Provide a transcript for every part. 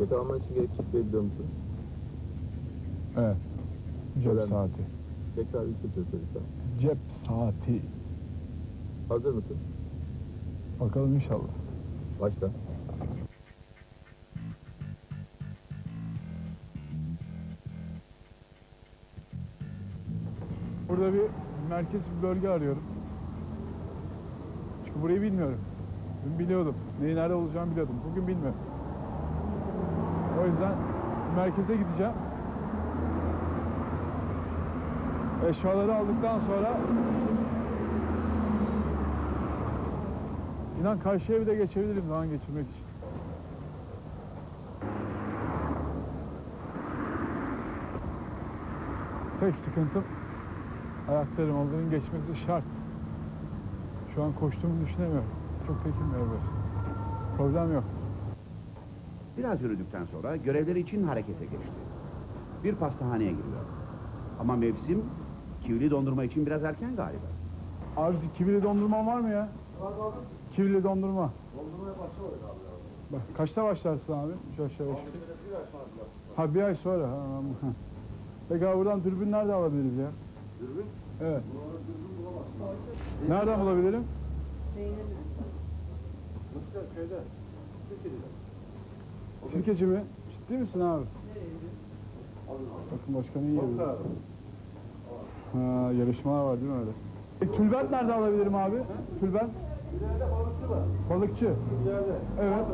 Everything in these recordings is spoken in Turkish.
Yakalaman için gerekli şifreyi biliyor musun? Evet. Cep Öğrendim. saati. Tekrar bir şifre söylesem. Cep saati. Hazır mısın? Bakalım inşallah. Başla. Burada bir merkez bir bölge arıyorum. Çünkü burayı bilmiyorum. Dün biliyordum. Neyin nerede olacağını biliyordum. Bugün bilmiyorum. O yüzden merkeze gideceğim. Eşyaları aldıktan sonra inan karşıya bile geçebilirim zaman geçirmek için. Tek sıkıntım ayaklarım onların geçmesi şart. Şu an koştuğumu düşünemiyorum. Çok tekim biraz. Problem yok. Biraz yürüdükten sonra görevleri için harekete geçti. Bir pastahaneye giriyor. Ama mevsim kivli dondurma için biraz erken galiba. Abisi kivili dondurma var mı ya? Var abi. Kivili dondurma. Dondurmaya başlamadık abi. Bak, kaçta başlarsın abi? Şu aşağı yukarı. Ha bir ay sonra. Ha, ha. Peki abi buradan dürbün nerede alabiliriz ya? Dürbün? Evet. Nereden bulabilirim? Sirkeci mi? Ciddi misin abi? Bakın başkanı iyi yapıyor. Ha, yarışmalar var değil mi öyle? E, tülbent nerede alabilirim abi? Tülbent? İleride balıkçı var. Balıkçı. İleride. Evet.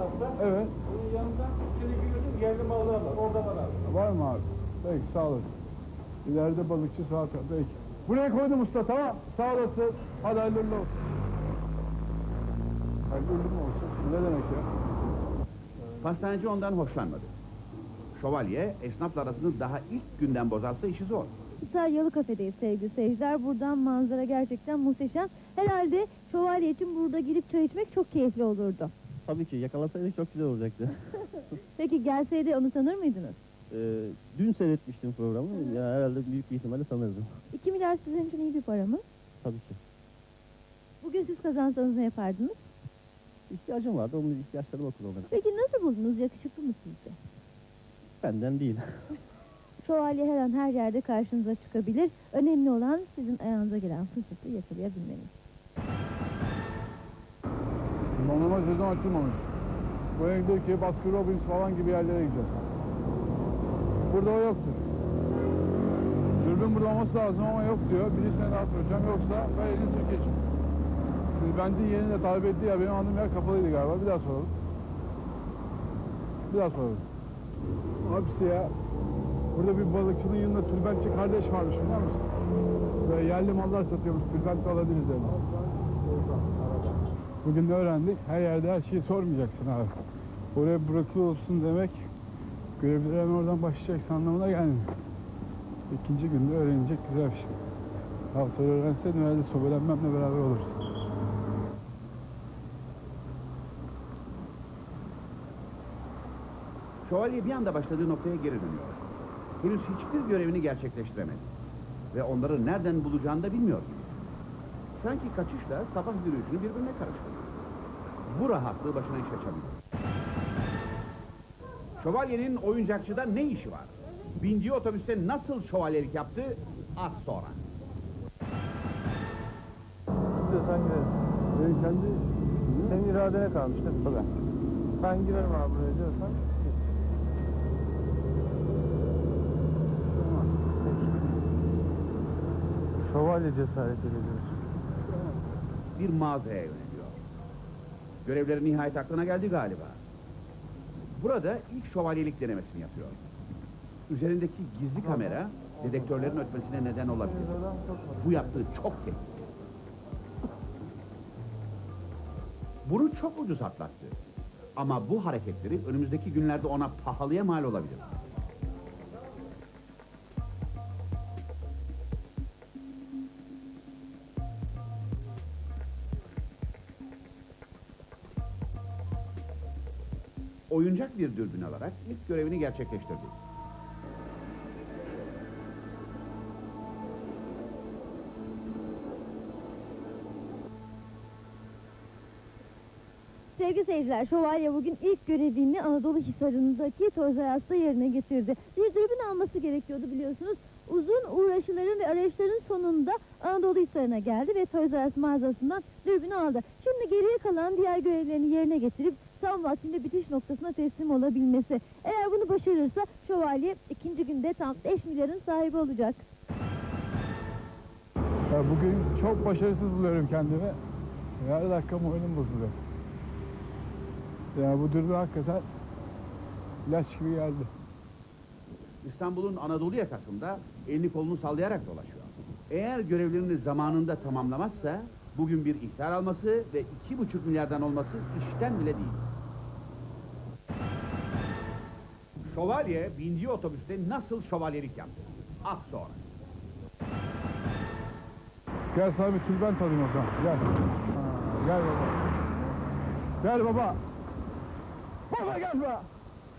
Evet. Onun yanından içeri giriyorsun yerli balığı var. Orada var abi. Var mı abi? Peki sağ olasın. İleride balıkçı sağ tarafta. Peki. Buraya koydum usta tamam. Sağ olasın. Hadi hayırlı olsun. Hayırlı olsun? Ne demek ya? Pastaneci ondan hoşlanmadı. Şövalye esnafla arasını daha ilk günden bozarsa işi zor. Hisar Yalı Kafe'deyiz sevgili seyirciler. Buradan manzara gerçekten muhteşem. Herhalde şövalye için burada girip çay içmek çok keyifli olurdu. Tabii ki yakalasaydık çok güzel olacaktı. Peki gelseydi onu tanır mıydınız? Ee, dün seyretmiştim programı. Ya herhalde büyük bir ihtimalle sanırdım. 2 milyar sizin için iyi bir para mı? Tabii ki. Bugün siz kazansanız ne yapardınız? İhtiyacım vardı. Onun ihtiyaçları bakın onlara. Peki nasıl buldunuz? Yakışıklı mı sizce? Benden değil. Şövalye her an her yerde karşınıza çıkabilir. Önemli olan sizin ayağınıza gelen fırsatı yakalayabilmeniz. Dondurma sezon açılmamış. Buraya gidiyor ki Baskin Robbins falan gibi yerlere gideceğiz. Burada o yoktur. Dürbün burada olması lazım ama yok diyor. Birisine daha soracağım. Yoksa ben elini Türkiye Bence yerini de tarif etti ya. Benim anladığım yer kapalıydı galiba. Bir daha soralım. Bir daha soralım. Abisi ya. Burada bir balıkçının yanında tülbentçi kardeş varmış biliyor musun? Böyle yerli mallar satıyormuş. Tülbent alabiliriz dedi. Bugün de öğrendik. Her yerde her şeyi sormayacaksın abi. Oraya bırakılı olsun demek görevlere hemen oradan başlayacaksın anlamına gelmiyor. İkinci günde öğrenecek güzel bir şey. Daha sonra öğrenseydim herhalde sobelenmemle beraber olurdu. Şövalye bir anda başladığı noktaya geri dönüyor. Henüz hiçbir görevini gerçekleştiremedi. Ve onları nereden bulacağını da bilmiyor gibi. Sanki kaçışla sabah yürüyüşünü birbirine karıştırıyor. Bu rahatlığı başına iş açabilir. Şövalyenin oyuncakçıda ne işi var? Bindiği otobüste nasıl şövalyelik yaptı? Az sonra. İstiyorsan girelim. Benim kendi Senin iradene kalmış değil mi? Tabii. Ben girerim abi diyorsan. Şövalye cesareti ediyorsun. bir mağazaya yöneliyor. Görevleri nihayet aklına geldi galiba. Burada ilk şövalyelik denemesini yapıyor. Üzerindeki gizli kamera dedektörlerin ötmesine neden olabilir. Bu yaptığı çok tehlikeli. Bunu çok ucuz atlattı. Ama bu hareketleri önümüzdeki günlerde ona pahalıya mal olabilir. Oyuncak bir dürbün alarak ilk görevini gerçekleştirdi. Sevgili seyirciler, Şövalye bugün ilk görevini Anadolu Hisarı'ndaki Us'ta yerine getirdi. Bir dürbün alması gerekiyordu biliyorsunuz. Uzun uğraşıların ve arayışların sonunda Anadolu Hisarı'na geldi ve Us mağazasından dürbünü aldı. Şimdi geriye kalan diğer görevlerini yerine getirip tam vaktinde bitiş noktasına teslim olabilmesi. Eğer bunu başarırsa Şövalye ikinci günde tam 5 milyarın sahibi olacak. Ya bugün çok başarısız buluyorum kendimi. Her dakika moralim bozuluyor. Ya bu dürbün hakikaten ilaç gibi geldi. İstanbul'un Anadolu yakasında elini kolunu sallayarak dolaşıyor. Eğer görevlerini zamanında tamamlamazsa bugün bir ihtar alması ve iki buçuk milyardan olması işten bile değil. Şövalye bindiği otobüste nasıl şövalyelik yaptı? Az sonra. Gel sana bir tülbent alayım o zaman. Gel. Ha, gel baba. Gel baba. Baba gel baba.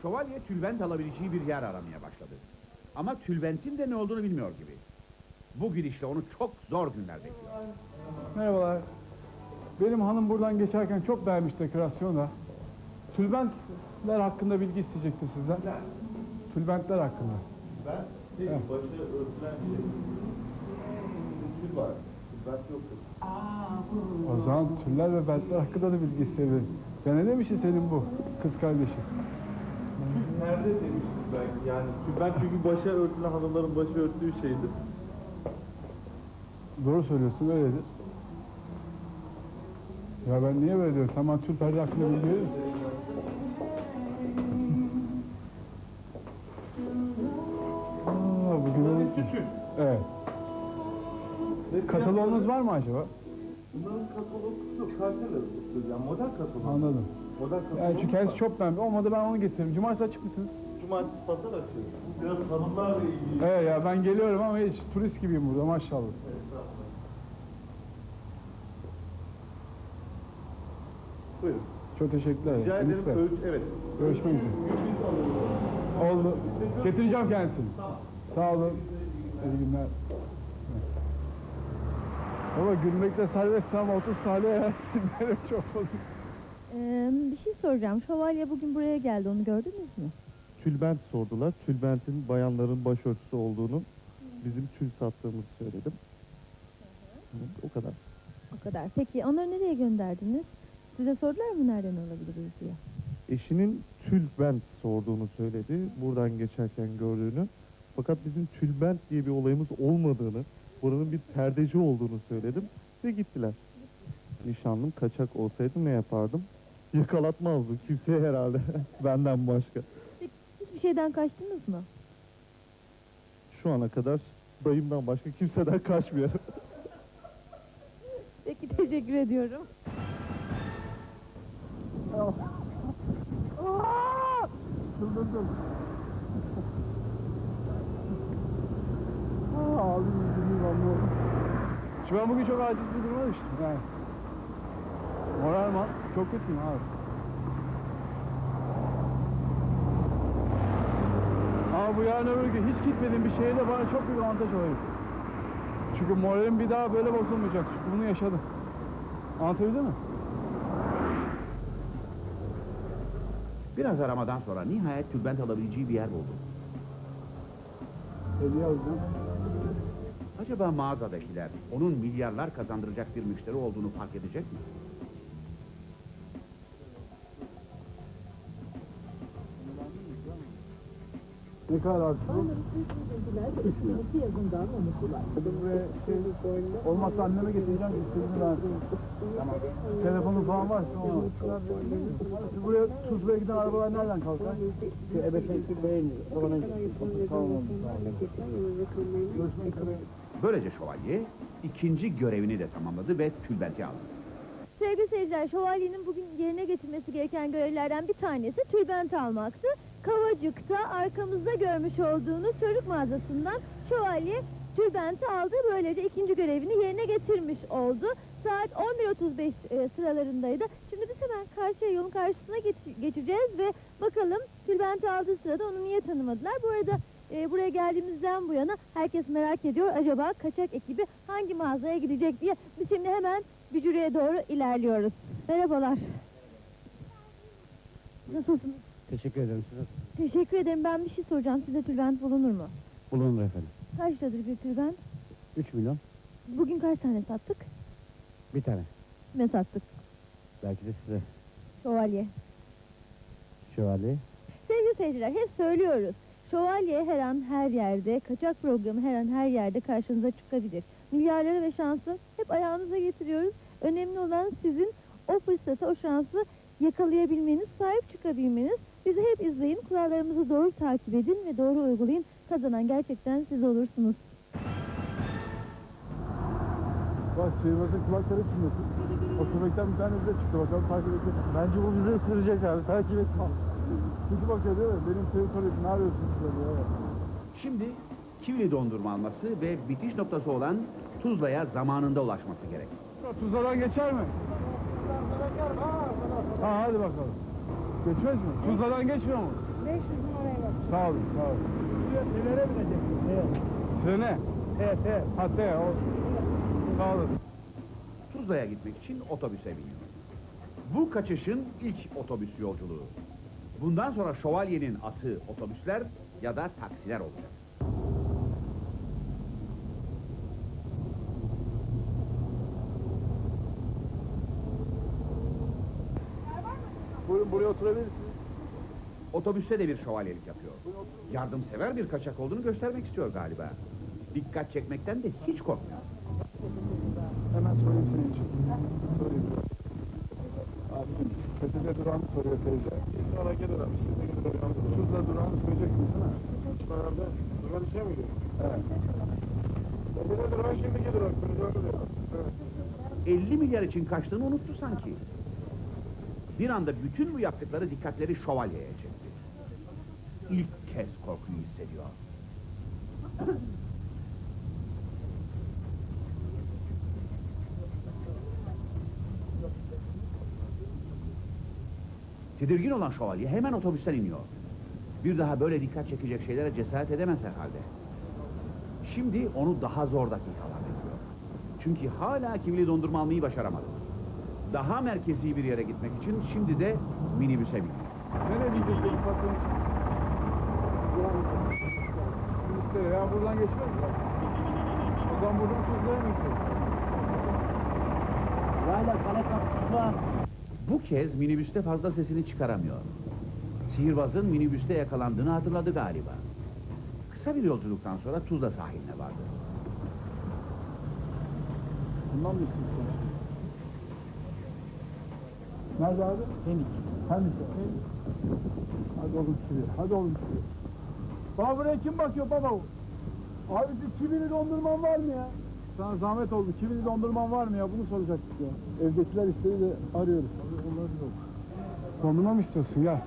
Şövalye tülbent alabileceği bir yer aramaya başladı. Ama tülbentin de ne olduğunu bilmiyor gibi. Bu gidişle onu çok zor günler bekliyor. Merhabalar. Benim hanım buradan geçerken çok beğenmiş dekorasyonu da. Tülbentler hakkında bilgi isteyecektim sizden. Tülbentler hakkında. Ben şey, Evet. başı örtülen bir tül var. Tülbent yoktur. O zaman tüller ve bentler hakkında da bilgi isteyebilirim. Ya ne demişti senin bu kız kardeşi? Nerede demiştim ben yani ben çünkü başa örtülen hanımların başı örttüğü şeydir. Doğru söylüyorsun öyledir. Ya ben niye böyle diyorum? Bana tül perde hakkında bilgi öyle Evet. Kataloğunuz var mı acaba? Bunların katalogu arası yani model katalogu. Anladım. Model katalogu. Yani çünkü kendisi çok beğendim. Olmadı ben onu getiririm. Cumartesi açık mısınız? Cumartesi pazar açıyor. Bu biraz hanımlarla ilgili. Evet ya ben geliyorum ama hiç turist gibiyim burada maşallah. Buyurun. Çok teşekkürler. Rica Enis ederim. Bey. Ölç, evet. Görüşmek üzere. Oldu. Getireceğim kendisini. Sağ olun. İyi günler. Baba gülmekte serbest ama 30 saniye yersin. Benim çok bozuk. Ee, bir şey soracağım. Şövalye bugün buraya geldi. Onu gördünüz mü? Tülbent sordular. Tülbentin bayanların başörtüsü olduğunu bizim tül sattığımızı söyledim. Hı, O kadar. O kadar. Peki onları nereye gönderdiniz? Size sordular mı nereden alabiliriz diye? Eşinin tülbent sorduğunu söyledi. Buradan geçerken gördüğünü. Fakat bizim tülbent diye bir olayımız olmadığını, buranın bir perdeci olduğunu söyledim ve gittiler. Nişanlım kaçak olsaydı ne yapardım? Yakalatmazdı kimseye herhalde. Benden başka. Hiçbir şeyden kaçtınız mı? Şu ana kadar dayımdan başka kimseden kaçmıyor. Peki teşekkür ediyorum. Çıldırdım. Aa, abi yüzümü. Şu ben bugün çok aciz bir duruma düştüm. Yani. Moralman çok kötüyüm abi. Ama bu yarın öbür gün hiç gitmediğim bir şeye de bana çok büyük avantaj oluyor. Çünkü moralim bir daha böyle bozulmayacak. Çünkü bunu yaşadım. Anlatabildim mi? Biraz aramadan sonra nihayet tülbent alabileceği bir yer buldu. Hediye alacağım. Acaba mağazadakiler onun milyarlar kazandıracak bir müşteri olduğunu fark edecek mi? Ne kadar şey, olmazsa anneme getireceğim. İstediğini ben. Tamam. Telefonu falan var. Tamam. Siz buraya Tuzla'ya giden arabalar nereden kalkar? Tamam oldu. Görüşmek üzere. Böylece şövalye ikinci görevini de tamamladı ve tülbenti aldı. Sevgili seyirciler, şövalyenin bugün yerine getirmesi gereken görevlerden bir tanesi tülbent almaktı. Kavacık'ta arkamızda görmüş olduğunuz çocuk mağazasından şövalye tülbenti aldı. Böylece ikinci görevini yerine getirmiş oldu. Saat 11.35 e, sıralarındaydı. Şimdi biz hemen karşıya yolun karşısına geç- geçeceğiz ve bakalım tülbenti aldığı sırada onu niye tanımadılar. Bu arada e, buraya geldiğimizden bu yana herkes merak ediyor. Acaba kaçak ekibi hangi mağazaya gidecek diye. Biz şimdi hemen Bücürü'ye doğru ilerliyoruz. Merhabalar. Nasılsınız? Teşekkür ederim size. Teşekkür ederim. Ben bir şey soracağım. Size tülbent bulunur mu? Bulunur efendim. Kaç liradır bir tülbent? 3 milyon Bugün kaç tane sattık? bir tane. Ne sattık? Belki de size Şövalye. şövalye. Sevgili seyirciler hep söylüyoruz. Şövalye her an her yerde, kaçak programı her an her yerde karşınıza çıkabilir. Milyarları ve şansı hep ayağınıza getiriyoruz. Önemli olan sizin o fırsatı, o şansı yakalayabilmeniz, sahip çıkabilmeniz. Bizi hep izleyin, kurallarımızı doğru takip edin ve doğru uygulayın. Kazanan gerçekten siz olursunuz. Bak sihirbazın kulakları çınlasın. O köpekten bir tanesi de çıktı bakalım takip edelim. Bence bu bizi ısıracak abi. Takip et. Kötü bakıyor değil mi? Benim teritori ne arıyorsun size diyor. Şimdi Kivili dondurma alması ve bitiş noktası olan Tuzla'ya zamanında ulaşması gerek. Tuzladan geçer mi? Ha hadi bakalım. Geçmez mi? Tuzladan geçmiyor mu? 500 numaraya bak. Sağ olun, sağ olun. Trene bineceksin. Trene? T, T. Ha T, o. Sağ olun. Tuzla'ya gitmek için otobüse biniyor. Bu kaçışın ilk otobüs yolculuğu. Bundan sonra şövalyenin atı otobüsler ya da taksiler olacak. Buyurun buraya oturabilirsiniz. Otobüste de bir şövalyelik yapıyor. Yardımsever bir kaçak olduğunu göstermek istiyor galiba. Dikkat çekmekten de hiç korkmuyor. Hemen sorayım senin için. Sorayım. Abicim, PTT durağını soruyor teyze. Hareket eder. Tuzla durağını soracaksın sana. Beraber duran işe mi gidiyor? Evet. Şimdiki durak. Beni doğru diyor. Evet. 50 milyar için kaçtığını unuttu sanki. Bir anda bütün bu yaptıkları dikkatleri şövalyeye çekti. İlk kez korkuyu hissediyor. Tedirgin olan şövalye hemen otobüsten iniyor. Bir daha böyle dikkat çekecek şeylere cesaret edemez herhalde. Şimdi onu daha zor dakikalar bekliyor. Çünkü hala kivili dondurma almayı başaramadı. Daha merkezi bir yere gitmek için şimdi de minibüse biniyor. Nereye peki patron? İşte ya buradan geçmez mi? O zaman buradan Tuzla'ya mı gideceğiz? Bu kez minibüste fazla sesini çıkaramıyor. Sihirbazın minibüste yakalandığını hatırladı galiba. Kısa bir yolculuktan sonra Tuzla sahiline vardı. Bundan mı? Nerede abi? Pendik. Pendik. Hadi oğlum şuraya. Hadi oğlum şuraya. Baba buraya kim bakıyor baba? Abi bir kivili dondurman var mı ya? Sana zahmet oldu. Kivili dondurman var mı ya? Bunu soracaktık ya. Evdekiler istedi de arıyoruz. Dondurma mı istiyorsun? Gel.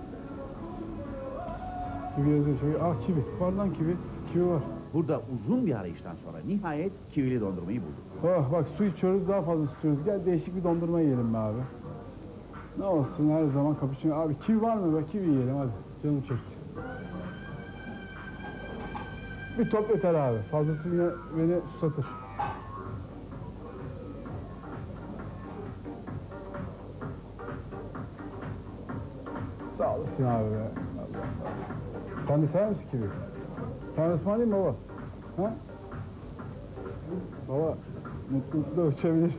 Kivi yazıyor. Şöyle. Ah kivi. Var lan kivi. Kivi var. Burada uzun bir arayıştan sonra nihayet kivili dondurmayı buldu. Oh bak su içiyoruz daha fazla istiyoruz. Gel değişik bir dondurma yiyelim be abi. Ne olsun her zaman kapışın. Abi kivi var mı be? Kivi yiyelim hadi. Canım çekti. Bir top yeter abi. Fazlası yine beni susatır. Abi be. Sen de sever misin kivi? Sen ısmarlayayım mı baba? Ha? Baba mutlulukla uçabilir.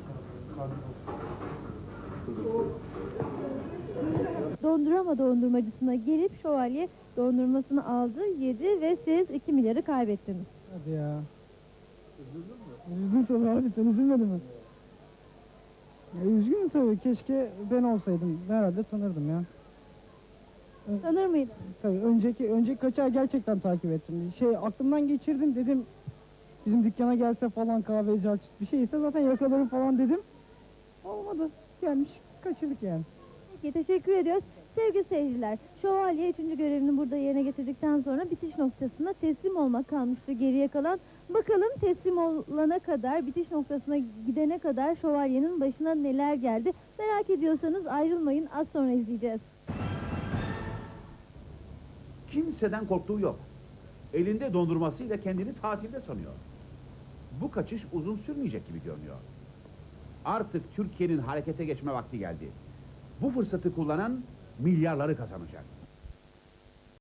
Dondurama dondurmacısına gelip şövalye dondurmasını aldı, yedi ve siz 2 milyarı kaybettiniz. Hadi ya. Üzüldüm tabii abi sen üzülmedin mi? Ya üzgünüm tabii keşke ben olsaydım herhalde tanırdım ya. Sanır mıydın? Tabii önceki önceki kaçağı gerçekten takip ettim. Şey aklımdan geçirdim dedim bizim dükkana gelse falan kahveci aç bir şeyse zaten yakalarım falan dedim. Olmadı. Gelmiş kaçırdık yani. Peki teşekkür ediyoruz. Sevgili seyirciler, Şövalye 3. görevini burada yerine getirdikten sonra bitiş noktasına teslim olmak kalmıştı geriye kalan. Bakalım teslim olana kadar, bitiş noktasına gidene kadar Şövalye'nin başına neler geldi. Merak ediyorsanız ayrılmayın, az sonra izleyeceğiz. Kimseden korktuğu yok. Elinde dondurmasıyla kendini tatilde sanıyor. Bu kaçış uzun sürmeyecek gibi görünüyor. Artık Türkiye'nin harekete geçme vakti geldi. Bu fırsatı kullanan milyarları kazanacak.